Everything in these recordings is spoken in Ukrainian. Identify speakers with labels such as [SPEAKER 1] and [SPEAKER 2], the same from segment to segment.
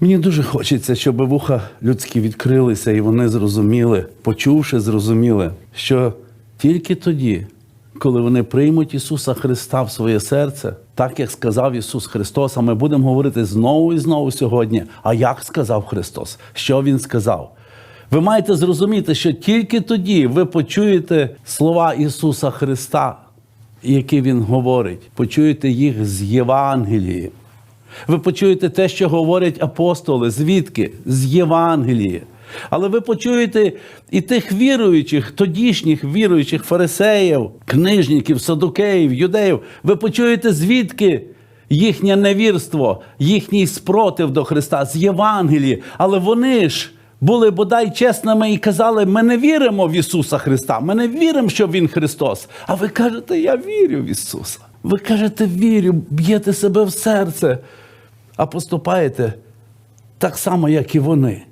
[SPEAKER 1] Мені дуже хочеться, щоб вуха людські відкрилися і вони зрозуміли, почувши, зрозуміли, що тільки тоді, коли вони приймуть Ісуса Христа в своє серце, так як сказав Ісус Христос, а ми будемо говорити знову і знову сьогодні. А як сказав Христос? Що Він сказав? Ви маєте зрозуміти, що тільки тоді ви почуєте слова Ісуса Христа, які Він говорить, почуєте їх з Євангелії. Ви почуєте те, що говорять апостоли, звідки? З Євангелії. Але ви почуєте і тих віруючих, тодішніх віруючих фарисеїв, книжників, садукеїв, юдеїв. Ви почуєте звідки їхнє невірство, їхній спротив до Христа з Євангелії. Але вони ж були бодай чесними і казали: ми не віримо в Ісуса Христа, ми не віримо, що Він Христос. А ви кажете, я вірю в Ісуса. Ви кажете, вірю, б'єте себе в серце, а поступаєте так само, як і вони.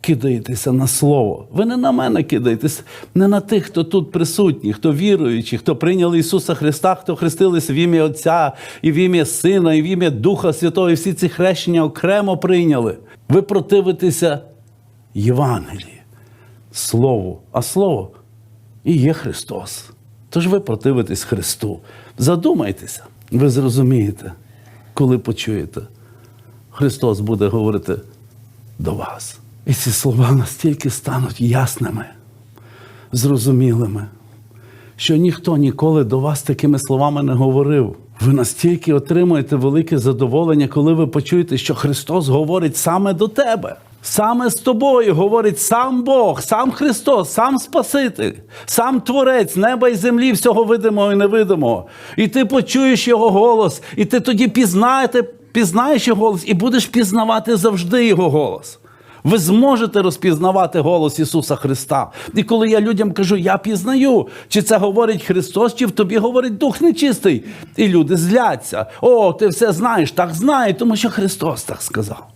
[SPEAKER 1] Кидаєтеся на слово. Ви не на мене кидаєтесь, не на тих, хто тут присутні, хто віруючі, хто прийняли Ісуса Христа, хто хрестились в ім'я Отця, і в ім'я Сина, і в ім'я Духа Святого, і всі ці хрещення окремо прийняли. Ви противитеся Євангелії, Слову, а Слово і є Христос. Тож ви противитесь Христу. Задумайтеся, ви зрозумієте, коли почуєте. Христос буде говорити до вас. І ці слова настільки стануть ясними, зрозумілими, що ніхто ніколи до вас такими словами не говорив. Ви настільки отримуєте велике задоволення, коли ви почуєте, що Христос говорить саме до тебе. Саме з тобою говорить сам Бог, сам Христос, сам Спаситель, сам Творець неба і землі, всього видимого і невидимого. І ти почуєш його голос, і ти тоді пізнаєте, пізнаєш його голос і будеш пізнавати завжди його голос. Ви зможете розпізнавати голос Ісуса Христа. І коли я людям кажу, я пізнаю, чи це говорить Христос, чи в тобі говорить Дух нечистий. І люди зляться. О, ти все знаєш, так знаю, тому що Христос так сказав.